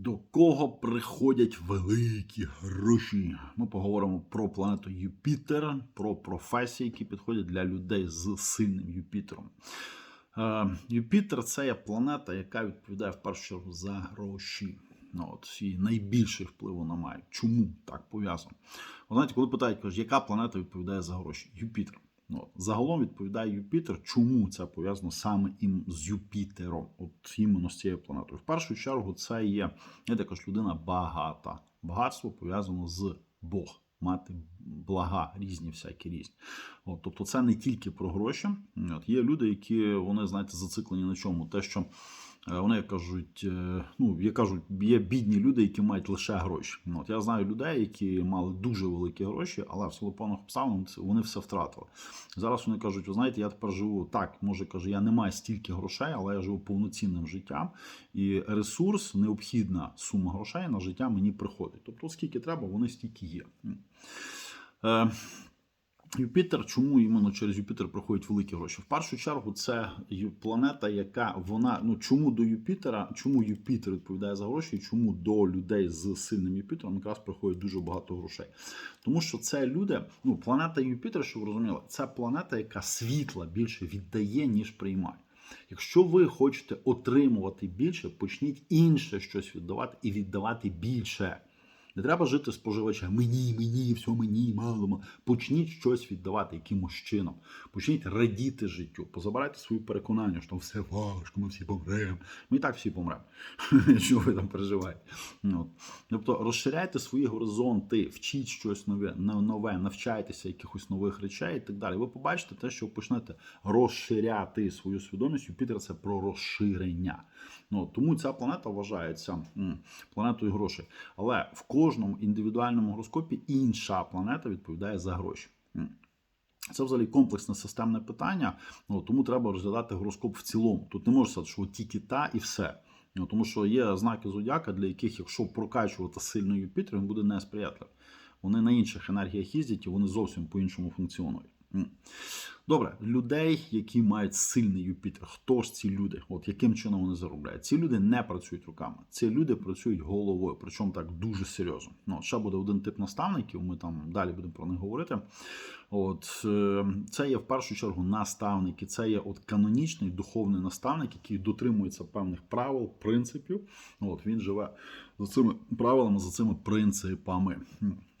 До кого приходять великі гроші? Ми поговоримо про планету Юпітер, про професії, які підходять для людей з сильним Юпітером. Е, Юпітер це є планета, яка відповідає в першу чергу за гроші. Ну, от, і найбільший вплив вона має. Чому так пов'язано? Знаєте, коли питають, кажуть, яка планета відповідає за гроші? Юпітер. Ну, от, загалом відповідає Юпітер. Чому це пов'язано саме ім з Юпітером? От іменно з цією планетою. В першу чергу, це є я також людина багата. Багатство пов'язано з Бог. Мати блага різні, всякі різні. От, тобто, це не тільки про гроші. От, є люди, які вони знаєте зациклені на чому? Те, що вони кажуть, е, ну я кажуть, є бідні люди, які мають лише гроші. От я знаю людей, які мали дуже великі гроші, але в силу певних обставин вони все втратили. Зараз вони кажуть: ви знаєте, я тепер живу так. Може каже, я не маю стільки грошей, але я живу повноцінним життям, і ресурс, необхідна сума грошей на життя мені приходить. Тобто, скільки треба, вони стільки є. Юпітер, чому іменно через Юпітер проходять великі гроші? В першу чергу, це планета, яка вона ну чому до Юпітера, чому Юпітер відповідає за гроші, і чому до людей з сильним Юпітером якраз приходить дуже багато грошей. Тому що це люди, ну планета Юпітер, щоб ви розуміли, це планета, яка світла більше віддає, ніж приймає. Якщо ви хочете отримувати більше, почніть інше щось віддавати і віддавати більше. Не треба жити споживачем. Мені, мені, все мені, мало. мало». Почніть щось віддавати якимось чином. Почніть радіти життю. Позабирайте свої переконання, що все важко, ми всі помремо. Ми і так всі помремо. Що ви там переживаєте? Ну, от. Тобто розширяйте свої горизонти, вчіть щось нове, нове, навчайтеся якихось нових речей і так далі. Ви побачите те, що ви почнете розширяти свою свідомість. Юпітер це про розширення. Ну, тому ця планета вважається планетою грошей. Але в кожному індивідуальному гороскопі інша планета відповідає за гроші. Це взагалі комплексне системне питання, ну, тому треба розглядати гороскоп в цілому. Тут не можна сказати, що тільки та і все. Ну, тому що є знаки зодіака, для яких, якщо прокачувати сильно Юпітер, він буде несприятливий. Вони на інших енергіях їздять і вони зовсім по-іншому функціонують. Добре, людей, які мають сильний Юпітер. Хто ж ці люди? От яким чином вони заробляють? Ці люди не працюють руками. Ці люди працюють головою, причому так дуже серйозно. Ну, ще буде один тип наставників. Ми там далі будемо про них говорити. От е, це є в першу чергу наставники. Це є от канонічний духовний наставник, який дотримується певних правил, принципів. От він живе за цими правилами, за цими принципами.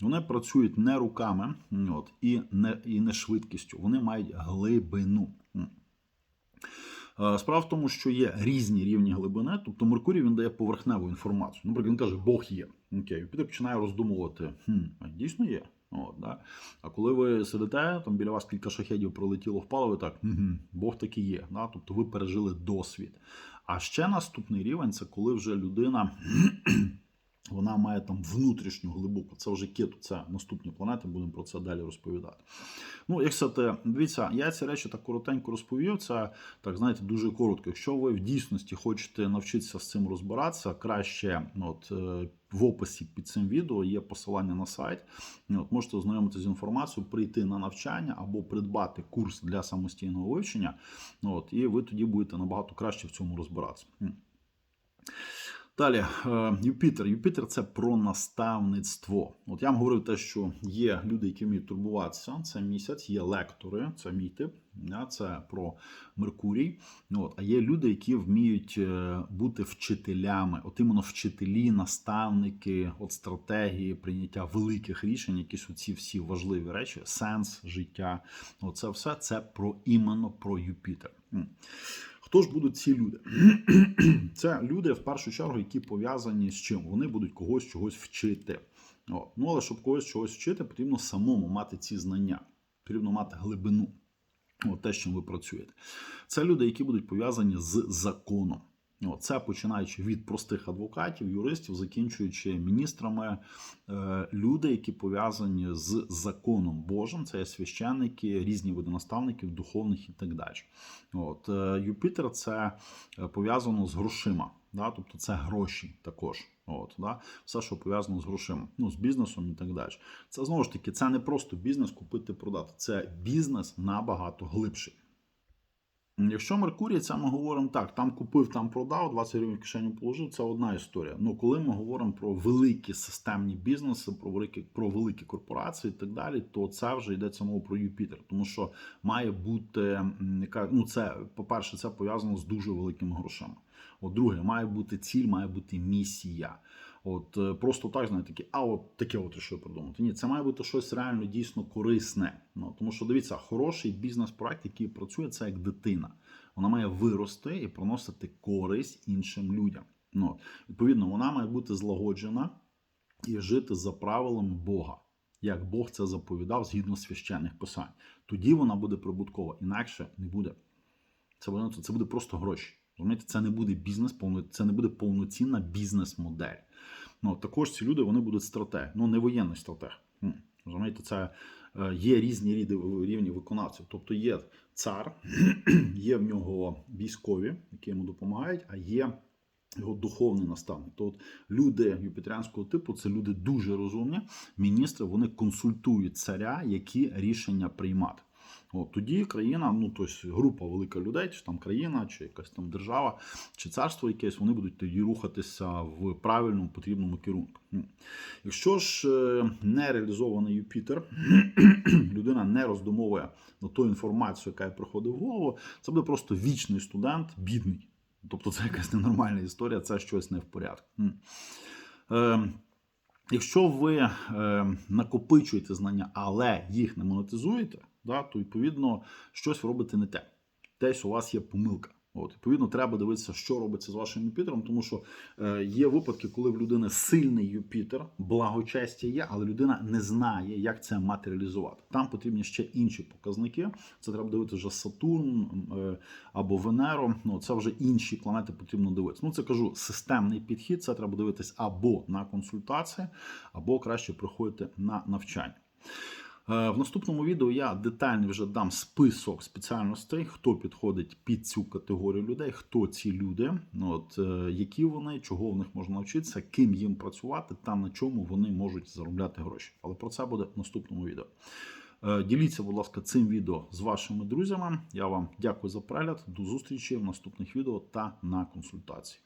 Вони працюють не руками, от і не і не швидкістю. Вони мають глибину. Справа в тому, що є різні рівні глибини. Тобто Меркурій він дає поверхневу інформацію. Наприклад, він каже, Бог є. Окей, Юпітер починає роздумувати. Хм, дійсно є. От, да? А коли ви сидите, там біля вас кілька шахедів пролетіло впало, ви так, угу, Бог таки є. Да? Тобто ви пережили досвід. А ще наступний рівень це коли вже людина. Вона має там внутрішню глибоку. Це вже кету, це наступні планети, будемо про це далі розповідати. Ну, як сказати, дивіться, я ці речі так коротенько розповів. Це так, знаєте, дуже коротко. Якщо ви в дійсності хочете навчитися з цим розбиратися, краще ну, от, е, в описі під цим відео є посилання на сайт. Ну, От, можете ознайомитися з інформацією, прийти на навчання або придбати курс для самостійного вивчення. Ну, От, і ви тоді будете набагато краще в цьому розбиратися. Далі, е, Юпітер. Юпітер це про наставництво. От я вам говорив те, що є люди, які вміють турбуватися. Це місяць, є лектори, це мій тип. Це про Меркурій. Ну, От, а є люди, які вміють е, бути вчителями. От іменно вчителі, наставники, от стратегії, прийняття великих рішень, якісь оці всі важливі речі, сенс життя. Оце все це про іменно про Юпітер. Хто ж будуть ці люди? Це люди, в першу чергу, які пов'язані з чим? Вони будуть когось чогось вчити. От. Ну, але щоб когось чогось вчити, потрібно самому мати ці знання, потрібно мати глибину. От те, з чим ви працюєте. Це люди, які будуть пов'язані з законом. Це починаючи від простих адвокатів, юристів, закінчуючи міністрами, е, люди, які пов'язані з законом Божим, це є священники, різні види наставників, духовних і так далі. От, е, Юпітер це е, пов'язано з грошима, да? тобто це гроші також. От, да? Все, що пов'язано з грошима, ну, з бізнесом і так далі. Це знову ж таки, це не просто бізнес купити продати, це бізнес набагато глибший. Якщо Меркурій, це ми говоримо так: там купив, там продав, 20 гривень в кишеню положив, це одна історія. Ну коли ми говоримо про великі системні бізнеси, про великі про великі корпорації і так далі, то це вже йдеться мова про Юпітер, тому що має бути яка ну це по-перше, це пов'язано з дуже великими грошима. От друге, має бути ціль, має бути місія. От е, просто так знаєте, такі, а от таке, от що придумати. Ні, це має бути щось реально дійсно корисне. Ну тому що дивіться, хороший бізнес-проект, який працює, це як дитина. Вона має вирости і приносити користь іншим людям. Ну відповідно, вона має бути злагоджена і жити за правилами Бога. Як Бог це заповідав згідно священних писань, тоді вона буде прибуткова, інакше не буде. Це буде це буде просто гроші. Розумієте, це не буде бізнес, це не буде повноцінна бізнес-модель. Ну також ці люди вони будуть стратег, ну не воєнний стратег. Розумієте, це е, є різні рівні виконавців. Тобто є цар, є в нього військові, які йому допомагають, а є його духовний наставник. То от люди юпітеріанського типу це люди дуже розумні. Міністри вони консультують царя, які рішення приймати. От тоді країна, ну тобто група велика людей, чи там країна, чи якась там держава, чи царство якесь, вони будуть тоді рухатися в правильному потрібному керунку. Якщо ж е, не реалізований Юпітер, людина не роздумовує на ту інформацію, яка приходить в голову, це буде просто вічний студент, бідний. Тобто це якась ненормальна історія, це щось не в порядку. Е, Якщо ви е, накопичуєте знання, але їх не монетизуєте, да, то відповідно щось робите не те. Десь у вас є помилка. От, відповідно, треба дивитися, що робиться з вашим Юпітером, тому що е, є випадки, коли в людини сильний Юпітер, благочестя є, але людина не знає, як це матеріалізувати. Там потрібні ще інші показники. Це треба дивитися вже Сатурн е, або Венеру. Ну це вже інші планети потрібно дивитися. Ну це кажу системний підхід. Це треба дивитись або на консультації, або краще приходити на навчання. Е, В наступному відео я детально вже дам список спеціальностей, хто підходить під цю категорію людей, хто ці люди, от, е, які вони, чого в них можна навчитися, ким їм працювати та на чому вони можуть заробляти гроші. Але про це буде в наступному відео. Е, Діліться, будь ласка, цим відео з вашими друзями. Я вам дякую за перегляд. До зустрічі в наступних відео та на консультації.